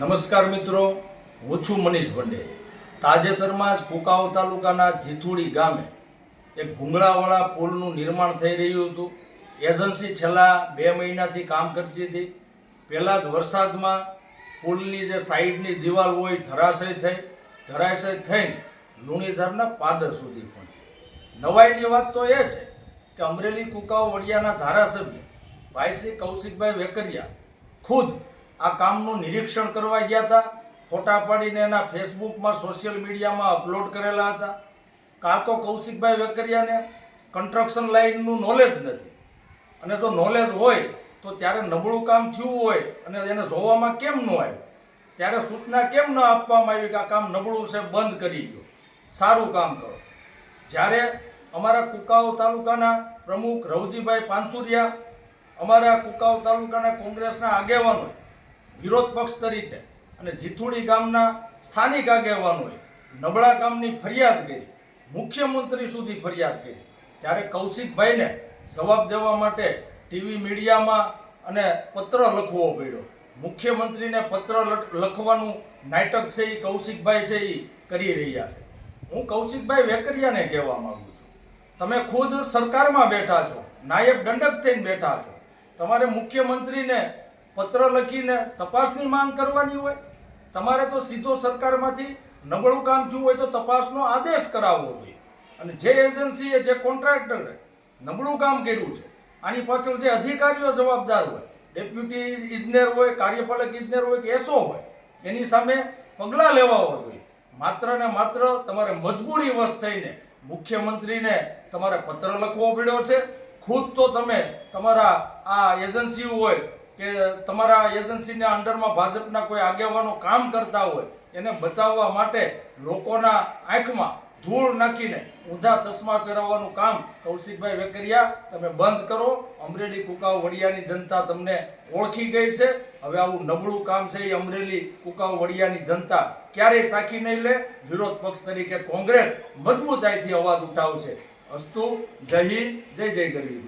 નમસ્કાર મિત્રો, હું છું મનીષ ભંડેરી. તાજેતરમાં જ કુકાવ તાલુકાના જીથુડી ગામે એક ભૂંગળાવાળા પુલનું નિર્માણ થઈ રહ્યું હતું. એજન્સી છેલ્લા બે મહિનાથી કામ કરતી હતી. પહેલાં જ વરસાદમાં પુલની જે સાઈડની દિવાલ હોય ધરાશય થઈ, ધરાશય થઈને લુણીધરના પાદર સુધી પહોંચી. નવાઈની વાત તો એ છે કે અમરેલી કુકાવ વડિયાના ધારાસભ્ય ભાઈ શ્રી કૌશિકભાઈ વેકરિયા ખુદ આ કામનું નિરીક્ષણ કરવા ગયા હતા. ફોટા પાડીને એના ફેસબુકમાં, સોશિયલ મીડિયામાં અપલોડ કરેલા હતા. કાં તો કૌશિકભાઈ વેકરિયાને કન્સ્ટ્રક્શન લાઇનનું નોલેજ નથી. અને જો નોલેજ હોય, તો ત્યારે નબળું કામ થયું હોય અને એને જોવામાં કેમ ન આવ્યું? ત્યારે સૂચના કેમ ન આપવામાં આવી કે આ કામ નબળું છે, બંધ કરી દો. સારું કામ કરો. જ્યારે અમારા કુકાવ તાલુકાના પ્રમુખ રવજીભાઈ પાનસુરિયા, અમારા કુકાવ તાલુકાના કોંગ્રેસના આગેવાનોએ વિરોધ પક્ષ તરીકે અને જીથુડી ગામના સ્થાનિક આગેવાનોએ નબળા ગામની ફરિયાદ કરી, મુખ્યમંત્રી સુધી ફરિયાદ કરી. ત્યારે કૌશિકભાઈને જવાબ દેવા માટે ટીવી મીડિયામાં અને પત્ર લખવો પડ્યો. મુખ્યમંત્રીને પત્ર લખવાનું નાટક છે એ કૌશિકભાઈ છે એ કરી રહ્યા છે. હું કૌશિકભાઈ વેકરિયાને કહેવા માંગુ છું. તમે ખુદ સરકારમાં બેઠા છો, નાયબ દંડક થઈને બેઠા છો. તમારે મુખ્યમંત્રીને પત્ર લખીને તપાસની માંગ કરવાની હોય, તમારે તો સીધો સરકારમાંથી નબળું કામ થયું હોય તો તપાસનો આદેશ કરાવવો જોઈએ. અને જે એજન્સીએ જે કોન્ટ્રાક્ટરે નબળું કામ કર્યું છે, આની પાછળ જે અધિકારીઓ જવાબદાર હોય, ડેપ્યુટી ઇજનેર હોય, કાર્યપાલક ઇજનેર હોય કે એસો હોય, એની સામે પગલાં લેવા જોઈએ. માત્ર ને માત્ર તમારે મજબૂરી વશ થઈને મુખ્યમંત્રીને તમારે પત્ર લખવો પડ્યો છે. ખુદ તો તમે તમારા આ એજન્સી હોય કે તમારા એજન્સીના અંડરમાં ભાજપના કોઈ આગેવાનો કામ કરતા હોય, એને બચાવવા માટે લોકોના આંખમાં ધૂળ નાખીને ઊંધા ચશ્મા પહેરાવવાનું કામ કૌશિકભાઈ વેકરિયા, તમે બંધ કરો. અમરેલી કુકાવ વડિયાની જનતા તમને ઓળખી ગઈ છે. હવે આવું નબળું કામ છે એ અમરેલી કુકાવ વડિયાની જનતા ક્યારેય સાખી નહીં લે. વિરોધ પક્ષ તરીકે કોંગ્રેસ મજબૂતાઈથી અવાજ ઉઠાવશે. અસ્તુ, જય હિન્દ, જય જય ગરવી